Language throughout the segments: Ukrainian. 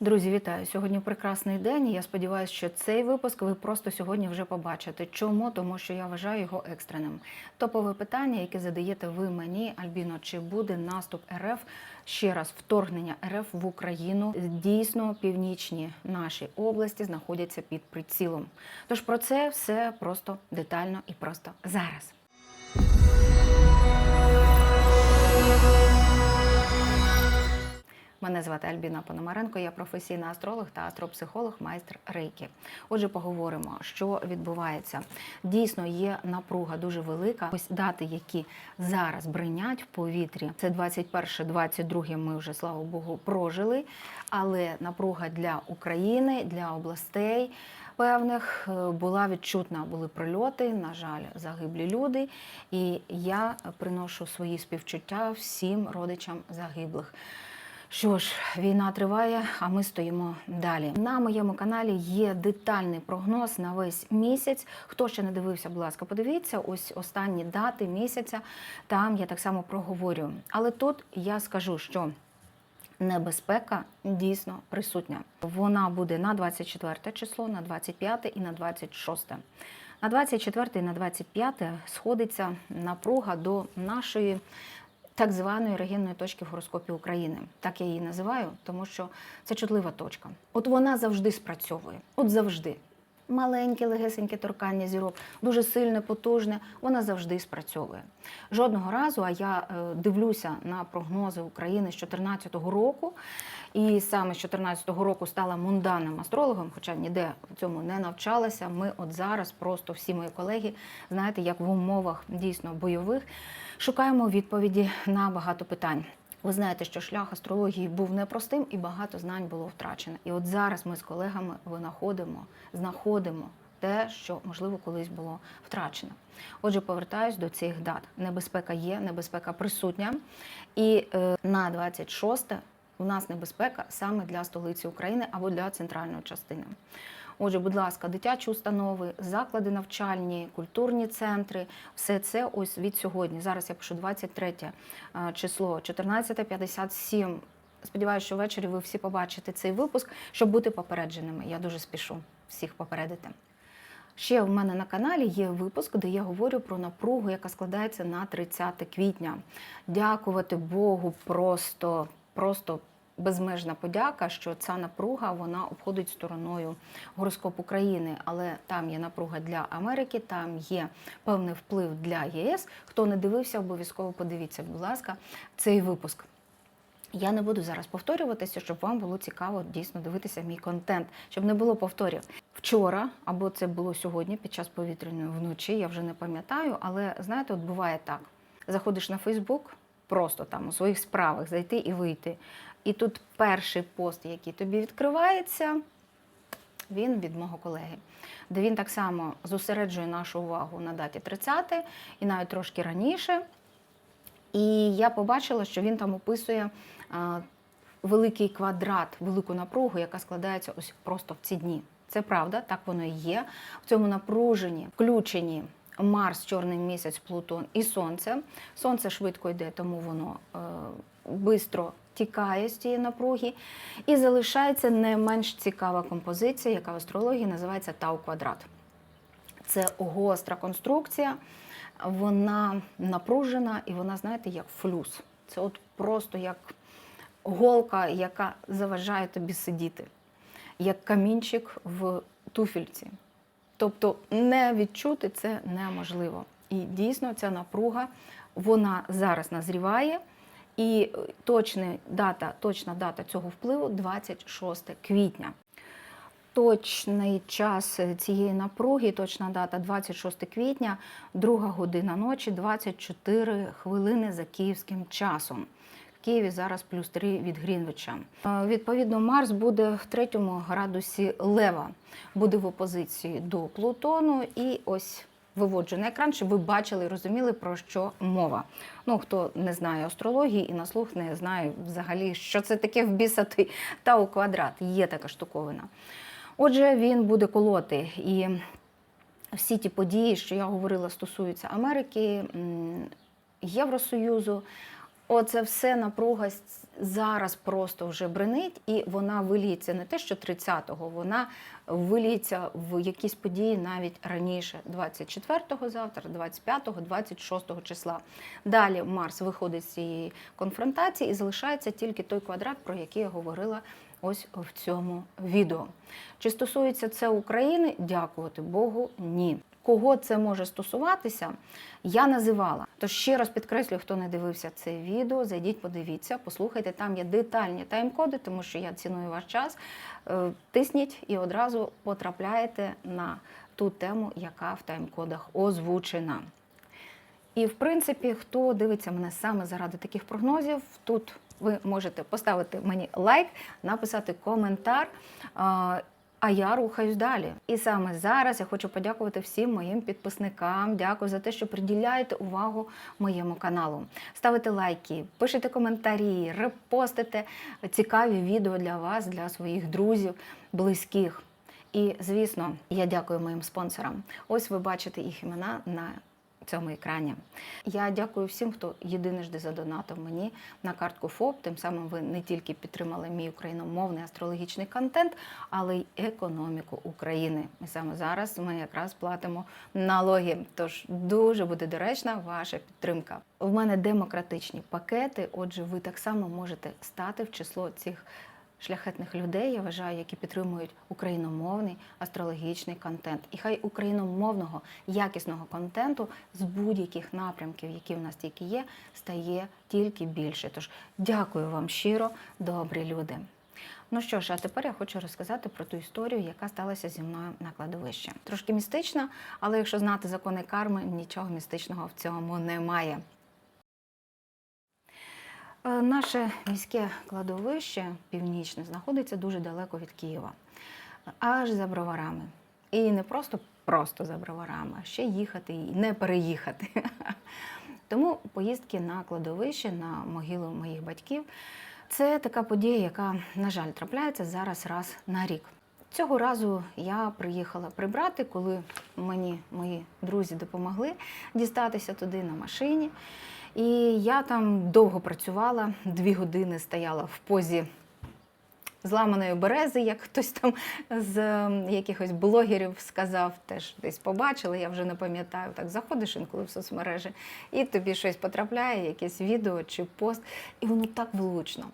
Друзі, вітаю! Сьогодні прекрасний день. Я сподіваюся, що цей випуск ви просто сьогодні вже побачите. Чому? Тому що я вважаю його екстреним. Топове питання, яке задаєте ви мені, Альбіно, чи буде наступ РФ ще раз вторгнення РФ в Україну? Дійсно, північні наші області знаходяться під прицілом. Тож про це все просто детально і просто зараз. Мене звати Альбіна Пономаренко, я професійний астролог та астропсихолог, майстер Рейки. Отже, поговоримо, що відбувається. Дійсно, є напруга дуже велика. Ось дати, які зараз бринять в повітрі. Це 21-22 Ми вже слава Богу прожили. Але напруга для України, для областей. Певних е, була відчутна, були прильоти, на жаль, загиблі люди. І я приношу свої співчуття всім родичам загиблих. Що ж, війна триває, а ми стоїмо далі. На моєму каналі є детальний прогноз на весь місяць. Хто ще не дивився, будь ласка, подивіться. Ось останні дати місяця. Там я так само проговорю. Але тут я скажу, що небезпека дійсно присутня. Вона буде на 24 число, на 25 і на 26. На 24 і на 25 сходиться напруга до нашої так званої регінної точки в гороскопі України. Так я її називаю, тому що це чутлива точка. От вона завжди спрацьовує. От завжди. Маленьке, легесеньке торкання зірок, дуже сильне, потужне, вона завжди спрацьовує. Жодного разу, а я е, дивлюся на прогнози України з 2014 року, і саме з 2014 року стала мунданним астрологом, хоча ніде в цьому не навчалася. Ми от зараз просто всі мої колеги, знаєте, як в умовах дійсно бойових, шукаємо відповіді на багато питань. Ви знаєте, що шлях астрології був непростим і багато знань було втрачено. І от зараз ми з колегами винаходимо, знаходимо те, що можливо колись було втрачено. Отже, повертаюсь до цих дат. Небезпека є, небезпека присутня. І е, на 26 у нас небезпека саме для столиці України або для центральної частини. Отже, будь ласка, дитячі установи, заклади навчальні, культурні центри, все це ось від сьогодні. Зараз я пишу 23 е, число, 14.57. Сподіваюся, що ввечері ви всі побачите цей випуск, щоб бути попередженими. Я дуже спішу всіх попередити. Ще в мене на каналі є випуск, де я говорю про напругу, яка складається на 30 квітня. Дякувати Богу, просто, просто безмежна подяка, що ця напруга вона обходить стороною гороскоп України, але там є напруга для Америки, там є певний вплив для ЄС. Хто не дивився, обов'язково подивіться, будь ласка, цей випуск. Я не буду зараз повторюватися, щоб вам було цікаво дійсно дивитися мій контент, щоб не було повторів. Вчора, або це було сьогодні, під час повітряної вночі, я вже не пам'ятаю, але знаєте, от буває так: заходиш на Фейсбук, просто там у своїх справах зайти і вийти. І тут перший пост, який тобі відкривається, він від мого колеги, де він так само зосереджує нашу увагу на даті 30 і навіть трошки раніше. І я побачила, що він там описує а, великий квадрат, велику напругу, яка складається ось просто в ці дні. Це правда, так воно і є. В цьому напруженні включені Марс, чорний місяць, Плутон і Сонце. Сонце швидко йде, тому воно е, тікає з цієї напруги. І залишається не менш цікава композиція, яка в астрології називається Тау-квадрат. Це гостра конструкція, вона напружена і вона, знаєте, як флюс. Це от просто як голка, яка заважає тобі сидіти, як камінчик в туфельці. Тобто не відчути це неможливо. І дійсно ця напруга вона зараз назріває. І точна дата, точна дата цього впливу 26 квітня. Точний час цієї напруги, точна дата 26 квітня, друга година ночі, 24 хвилини за київським часом. Києві зараз плюс 3 від Грінвича. Е, Відповідно, Марс буде в третьому градусі Лева, буде в опозиції до Плутону. І ось виводжу на екран, щоб ви бачили і розуміли, про що мова. Ну, хто не знає астрології і на слух не знає взагалі, що це таке в бісати та у квадрат. Є така штуковина. Отже, він буде колоти. І всі ті події, що я говорила, стосуються Америки, Євросоюзу. Оце все напруга зараз просто вже бренить, і вона виліється не те, що 30-го, вона виліється в якісь події навіть раніше, 24-го завтра, 25-го, 26-го числа. Далі Марс виходить з цієї конфронтації і залишається тільки той квадрат, про який я говорила ось в цьому відео. Чи стосується це України? Дякувати Богу, ні. Кого це може стосуватися, я називала. Тож ще раз підкреслюю, хто не дивився це відео, зайдіть, подивіться, послухайте. Там є детальні тайм-коди, тому що я ціную ваш час. Е, Тисніть і одразу потрапляєте на ту тему, яка в тайм-кодах озвучена. І в принципі, хто дивиться мене саме заради таких прогнозів, тут ви можете поставити мені лайк, написати коментар. А, я рухаюсь далі. І саме зараз я хочу подякувати всім моїм підписникам. Дякую за те, що приділяєте увагу моєму каналу. Ставите лайки, пишете коментарі, репостите цікаві відео для вас, для своїх друзів, близьких. І звісно, я дякую моїм спонсорам. Ось ви бачите їх імена на цьому екрані. Я дякую всім, хто єдиножди задонатив мені на картку ФОП. Тим самим ви не тільки підтримали мій україномовний астрологічний контент, але й економіку України. І саме зараз ми якраз платимо налоги. Тож дуже буде доречна ваша підтримка. В мене демократичні пакети. Отже, ви так само можете стати в число цих шляхетних людей, я вважаю, які підтримують україномовний астрологічний контент. І хай україномовного якісного контенту з будь-яких напрямків, які в нас тільки є, стає тільки більше. Тож дякую вам щиро, добрі люди. Ну що ж, а тепер я хочу розказати про ту історію, яка сталася зі мною на кладовищі. Трошки містична, але якщо знати закони карми, нічого містичного в цьому немає. Е, Наше міське кладовище північне знаходиться дуже далеко від Києва, аж за броварами. І не просто просто за броварами, а ще їхати і не переїхати. Тому поїздки на кладовище, на могилу моїх батьків це така подія, яка, на жаль, трапляється зараз раз на рік. Цього разу я приїхала прибрати, коли мені мої друзі допомогли дістатися туди на машині. І я там довго працювала, дві години стояла в позі зламаної берези, як хтось там з ем, якихось блогерів сказав, теж десь побачили, я вже не пам'ятаю. Так заходиш інколи в соцмережі, і тобі щось потрапляє, якесь відео чи пост, і воно так влучно.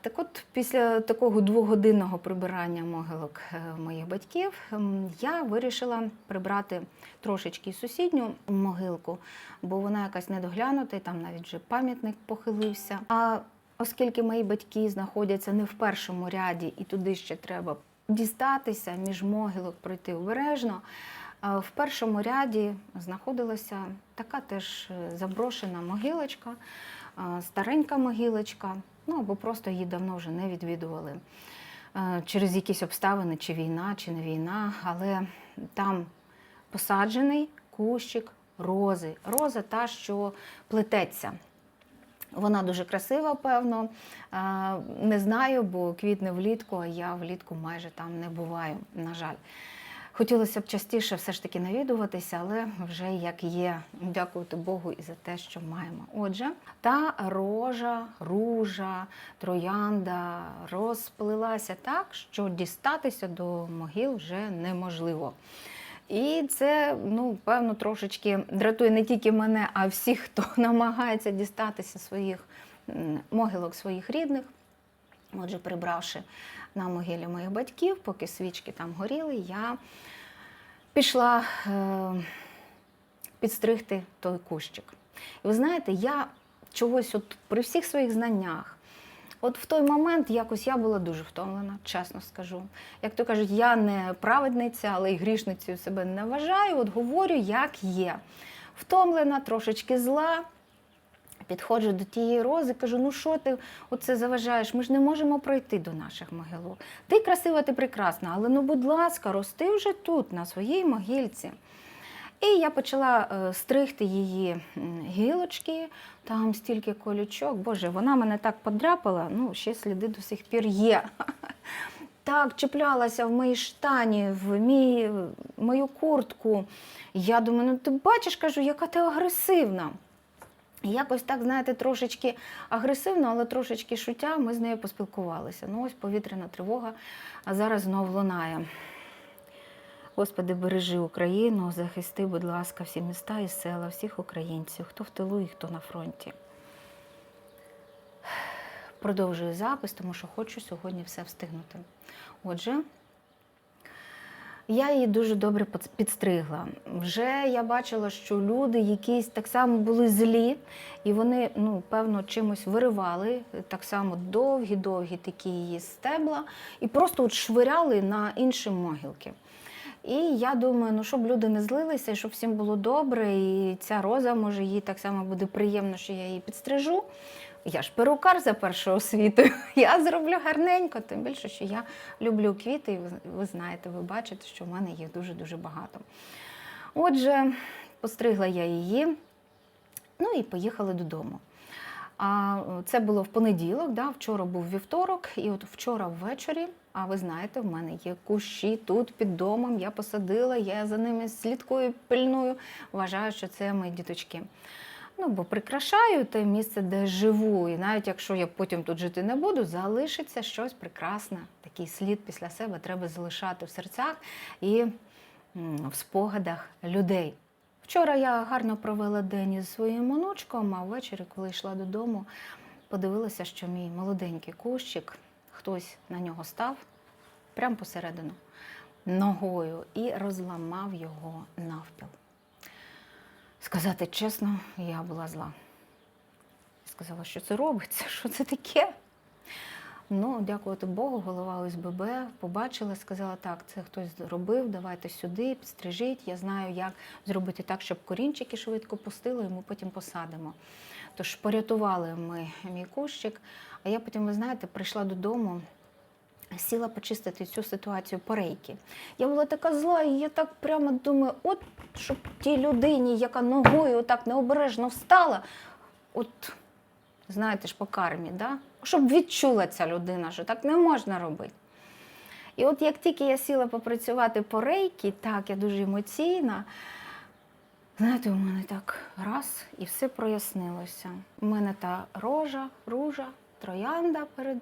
Так от, після такого двогодинного прибирання могилок е, моїх батьків, ем, я вирішила прибрати трошечки сусідню могилку, бо вона якась недоглянута, і там навіть вже пам'ятник похилився. А оскільки мої батьки знаходяться не в першому ряді, і туди ще треба дістатися між могилок, пройти обережно. В першому ряді знаходилася така теж е, заброшена могилочка, старенька могилочка, ну або просто її давно вже не відвідували е, через якісь обставини, чи війна, чи не війна, але там посаджений кущик рози. Роза та, що плететься. Вона дуже красива, певно. Е, Не знаю, бо квітне влітку, а я влітку майже там не буваю, на жаль. Хотілося б частіше все ж таки навідуватися, але вже як є. Дякувати Богу і за те, що маємо. Отже, та рожа, ружа, троянда розплилася так, що дістатися до могил вже неможливо. І це, ну, певно, трошечки дратує не тільки мене, а всіх, хто намагається дістатися своїх могилок своїх рідних. Отже, прибравши на могилі моїх батьків, поки свічки там горіли, я пішла е, підстригти той кущик. І ви знаєте, я чогось от при всіх своїх знаннях, От в той момент якось я була дуже втомлена, чесно скажу. Як то кажуть, я не праведниця, але й грішницею себе не вважаю. От говорю, як є. Втомлена, трошечки зла. Підходжу до тієї рози, кажу: ну що ти оце заважаєш? Ми ж не можемо пройти до наших могилок. Ти красива, ти прекрасна, але ну, будь ласка, рости вже тут, на своїй могильці. І я почала е, стригти її гілочки, там стільки колючок. Боже, вона мене так подряпала, ну, ще сліди до сих пір є. Так, чіплялася в моїй штані, в мій, мою куртку. Я думаю, ну ти бачиш, кажу, яка ти агресивна. Якось так, знаєте, трошечки агресивно, але трошечки шуття, ми з нею поспілкувалися. Ну, ось повітряна тривога, а зараз знов лунає. Господи, бережи Україну, захисти, будь ласка, всі міста і села, всіх українців, хто в тилу і хто на фронті. Продовжую запис, тому що хочу сьогодні все встигнути. Отже, я її дуже добре підстригла. Вже я бачила, що люди якісь так само були злі, і вони, ну, певно, чимось виривали так само довгі-довгі такі її стебла, і просто от швиряли на інші могилки. І я думаю, ну щоб люди не злилися, щоб всім було добре, і ця роза, може, їй так само буде приємно, що я її підстрижу. Я ж перукар за першою освітою. Я зроблю гарненько, тим більше, що я люблю квіти, і ви, знаєте, ви бачите, що в мене їх дуже-дуже багато. Отже, постригла я її, ну і поїхали додому. А це було в понеділок, да, вчора був вівторок, і от вчора ввечері, а ви знаєте, в мене є кущі тут під домом, я посадила, я за ними слідкую, пильную. Вважаю, що це мої діточки. Ну, бо прикрашаю те місце, де живу. І навіть якщо я потім тут жити не буду, залишиться щось прекрасне. Такий слід після себе треба залишати в серцях і в спогадах людей. Вчора я гарно провела день із своїм онучком, а ввечері, коли йшла додому, подивилася, що мій молоденький кущик, хтось на нього став прямо посередину ногою і розламав його навпіл. Сказати чесно, я була зла. Сказала, що це робиться, що це таке. Ну, дякувати Богу, голова ОСББ побачила, сказала, так, це хтось зробив, давайте сюди, підстрижіть. Я знаю, як зробити так, щоб корінчики швидко пустили, і ми потім посадимо. Тож порятували ми мій кущик. А я потім, ви знаєте, прийшла додому, сіла почистити цю ситуацію по рейки. Я була така зла, і я так прямо думаю, от щоб тій людині, яка ногою так необережно встала, от знаєте ж, по кармі, да? щоб відчула ця людина, що так не можна робити. І от як тільки я сіла попрацювати по рейки, так, я дуже емоційна, знаєте, у мене так раз і все прояснилося. У мене та рожа, ружа, троянда перед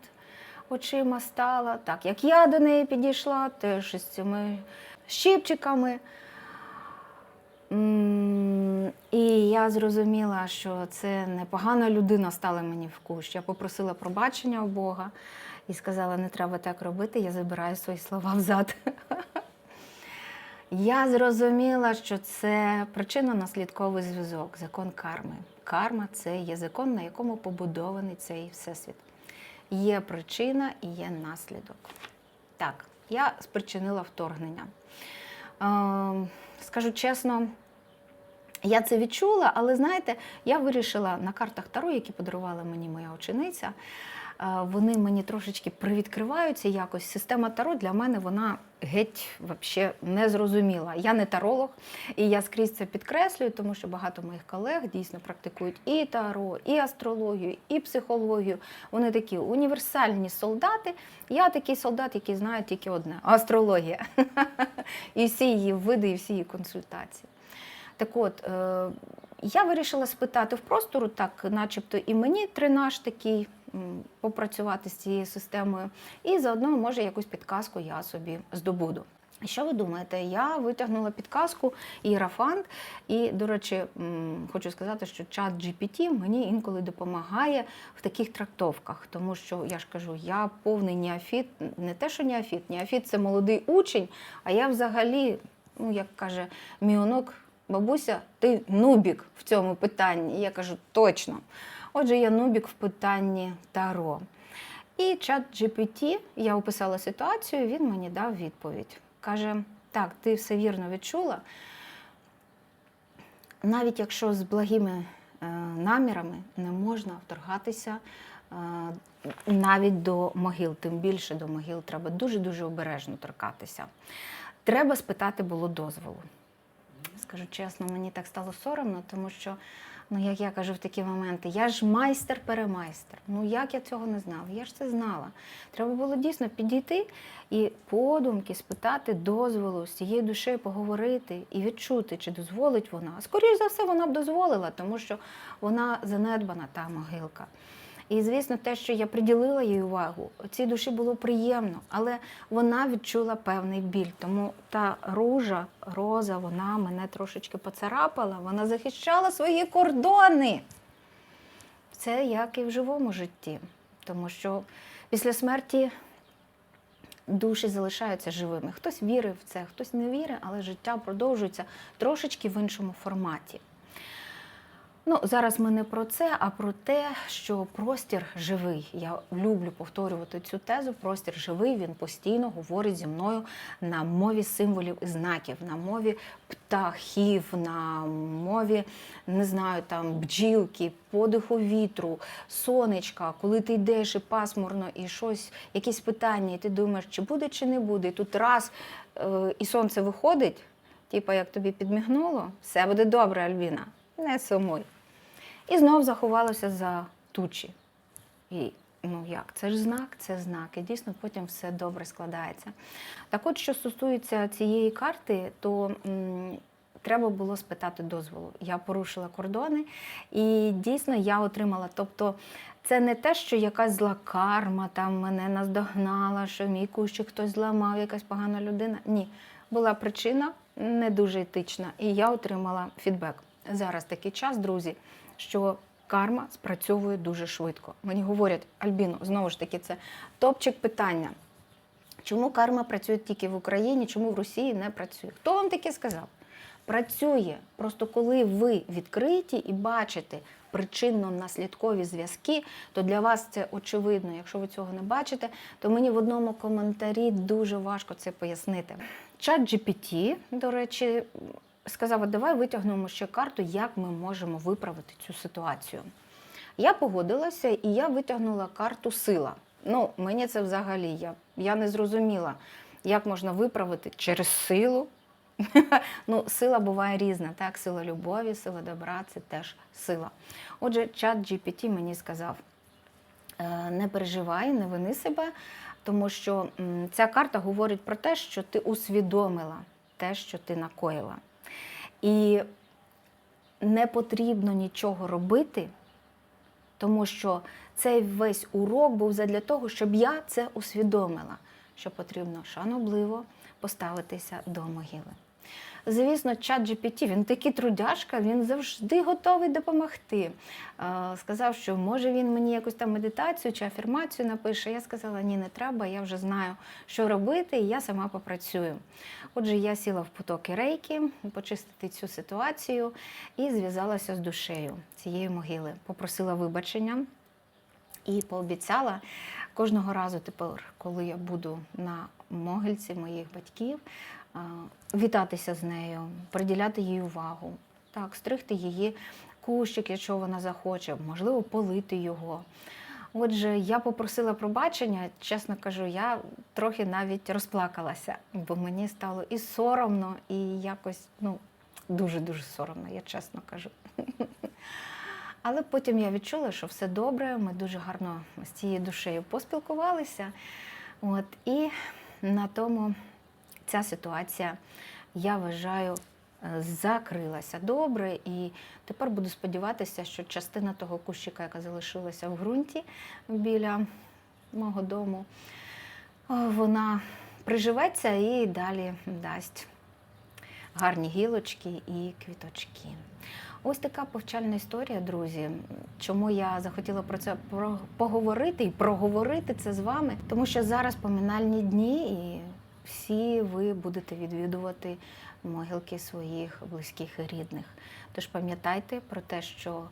очима стала. Так, як я до неї підійшла, теж із цими щипчиками. І я зрозуміла, що це непогана людина стала мені в кущ. Я попросила пробачення у Бога і сказала, не треба так робити, я забираю свої слова взад. Я зрозуміла, що це причинно-наслідковий зв'язок, закон карми. Карма це є закон, на якому побудований цей всесвіт. Є причина і є наслідок. Так, я спричинила вторгнення. Е, скажу чесно, я це відчула, але знаєте, я вирішила на картах Таро, які подарувала мені моя учениця, вони мені трошечки привідкриваються якось. Система Таро для мене вона геть вообще не зрозуміла. Я не таролог, і я скрізь це підкреслюю, тому що багато моїх колег дійсно практикують і таро, і астрологію, і психологію. Вони такі універсальні солдати. Я такий солдат, який знає тільки одне астрологія. І всі її види, і всі її консультації. Так от, е, я вирішила спитати в простору, так, начебто, і мені тренаж такий попрацювати з цією системою, і заодно, може, якусь підказку я собі здобуду. Що ви думаєте? Я витягнула підказку Іерафант, і, до речі, хочу сказати, що чат GPT мені інколи допомагає в таких трактовках, тому що я ж кажу, я повний неофіт, не те, що неофіт, неофіт це молодий учень, а я взагалі, ну як каже мій онук, бабуся, ти нубік в цьому питанні. І я кажу, точно. Отже, я нубік в питанні Таро. І чат GPT, я описала ситуацію, він мені дав відповідь. Каже: так, ти все вірно відчула. Навіть якщо з благими е, намірами не можна вторгатися е, навіть до могил, тим більше до могил треба дуже-дуже обережно торкатися. Треба спитати було дозволу. Скажу чесно, мені так стало соромно, тому що Ну, як я кажу в такі моменти, я ж майстер-перемайстер. Ну як я цього не знала? Я ж це знала. Треба було дійсно підійти і подумки спитати дозволу з цією душею поговорити і відчути, чи дозволить вона. Скоріше за все, вона б дозволила, тому що вона занедбана та могилка. І звісно, те, що я приділила їй увагу, цій душі було приємно, але вона відчула певний біль. Тому та ружа, роза, вона мене трошечки поцарапала, вона захищала свої кордони. Це як і в живому житті, тому що після смерті душі залишаються живими. Хтось вірив в це, хтось не вірить, але життя продовжується трошечки в іншому форматі. Ну, зараз ми не про це, а про те, що простір живий. Я люблю повторювати цю тезу. Простір живий, він постійно говорить зі мною на мові символів і знаків, на мові птахів, на мові, не знаю, там бджілки, подиху вітру, сонечка, коли ти йдеш і пасмурно, і щось, якісь питання, і ти думаєш, чи буде, чи не буде. І тут раз е, і сонце виходить, типа як тобі підмігнуло, все буде добре, Альбіна. Не сумуй. І знов заховалося за тучі. І ну як, це ж знак, це знак. І дійсно потім все добре складається. Так от, що стосується цієї карти, то м, треба було спитати дозволу. Я порушила кордони, і дійсно я отримала. Тобто, це не те, що якась зла карма там мене наздогнала, що мій кущик хтось зламав, якась погана людина. Ні, була причина не дуже етична, і я отримала фідбек. Зараз такий час, друзі, що карма спрацьовує дуже швидко. Мені говорять, Альбіно, знову ж таки, це топчик питання. Чому карма працює тільки в Україні, чому в Росії не працює? Хто вам таке сказав? Працює. Просто коли ви відкриті і бачите причинно-наслідкові зв'язки, то для вас це очевидно. Якщо ви цього не бачите, то мені в одному коментарі дуже важко це пояснити. Чат GPT, до речі, сказав, «От давай витягнемо ще карту, як ми можемо виправити цю ситуацію. Я погодилася і я витягнула карту сила. Ну, мені це взагалі, я, я не зрозуміла, як можна виправити через силу. ну, сила буває різна, так? Сила любові, сила добра це теж сила. Отже, чат GPT мені сказав: «Е, не переживай, не вини себе, тому що ця карта говорить про те, що ти усвідомила те, що ти накоїла. І не потрібно нічого робити, тому що цей весь урок був задля того, щоб я це усвідомила, що потрібно шанобливо поставитися до могили. Звісно, чат GPT, він такий трудяшка, він завжди готовий допомогти. Е, Сказав, що може він мені якусь там медитацію чи афірмацію напише. Я сказала, ні, не треба, я вже знаю, що робити, і я сама попрацюю. Отже, я сіла в потоки рейки, почистити цю ситуацію і зв'язалася з душею цієї могили. Попросила вибачення і пообіцяла кожного разу тепер, коли я буду на могильці моїх батьків, вітатися з нею, приділяти їй увагу, так, стригти її кущик, якщо вона захоче, можливо, полити його. Отже, я попросила пробачення, чесно кажу, я трохи навіть розплакалася, бо мені стало і соромно, і якось ну, дуже-дуже соромно, я чесно кажу. Але потім я відчула, що все добре, ми дуже гарно з цією душею поспілкувалися. От, і на тому ця ситуація, я вважаю, е, закрилася добре. І тепер буду сподіватися, що частина того кущика, яка залишилася в ґрунті біля мого дому, е, вона приживеться і далі дасть гарні гілочки і квіточки. Ось така повчальна історія, друзі. Чому я захотіла про це поговорити і проговорити це з вами? Тому що зараз поминальні дні, і всі ви будете відвідувати могилки своїх близьких і рідних. Тож пам'ятайте про те, що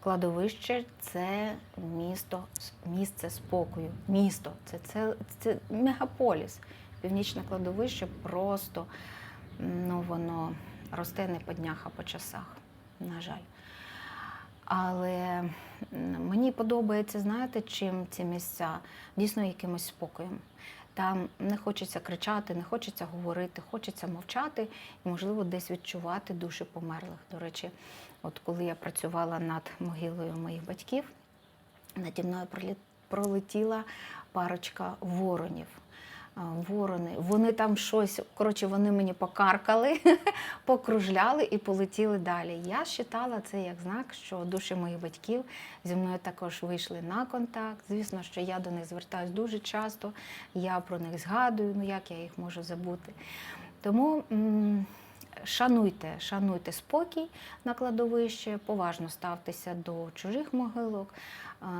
кладовище це місто, місце спокою. Місто це, це, це мегаполіс. Північне кладовище просто ну, воно росте не по днях, а по часах, на жаль. Але мені подобається, знаєте, чим ці місця дійсно якимось спокоєм. Там не хочеться кричати, не хочеться говорити, хочеться мовчати і, можливо, десь відчувати душі померлих. До речі, от коли я працювала над могилою моїх батьків, наді мною пролетіла парочка воронів. Ворони, вони там щось, коротше, вони мені покаркали, покружляли і полетіли далі. Я вважала це як знак, що душі моїх батьків зі мною також вийшли на контакт. Звісно, що я до них звертаюсь дуже часто, я про них згадую, ну як я їх можу забути. Тому шануйте, шануйте спокій на кладовище, поважно ставтеся до чужих могилок.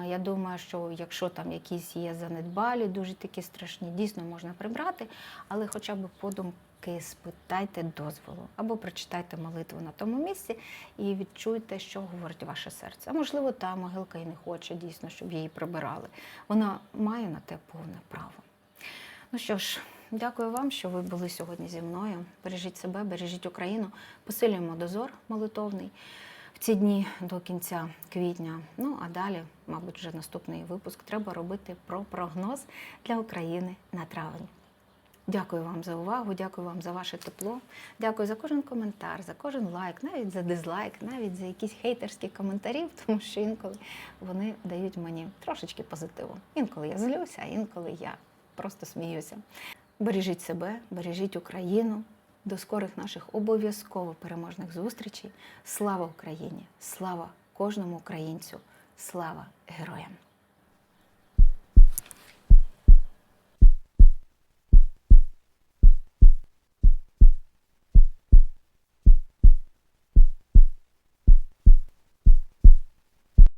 Я думаю, що якщо там якісь є занедбалі, дуже такі страшні, дійсно можна прибрати, але хоча б подумки спитайте дозволу або прочитайте молитву на тому місці і відчуйте, що говорить ваше серце. А можливо, та могилка і не хоче дійсно, щоб її прибирали. Вона має на те повне право. Ну що ж, дякую вам, що ви були сьогодні зі мною. Бережіть себе, бережіть Україну, посилюємо дозор молитовний в ці дні до кінця квітня. Ну а далі, мабуть, вже наступний випуск треба робити про прогноз для України на травень. Дякую вам за увагу, дякую вам за ваше тепло. Дякую за кожен коментар, за кожен лайк, навіть за дизлайк, навіть за якісь хейтерські коментарі, тому що інколи вони дають мені трошечки позитиву. Інколи я злюся, інколи я просто сміюся. Бережіть себе, бережіть Україну. До скорих наших обов'язково переможних зустрічей. Слава Україні! Слава кожному українцю! Слава героям!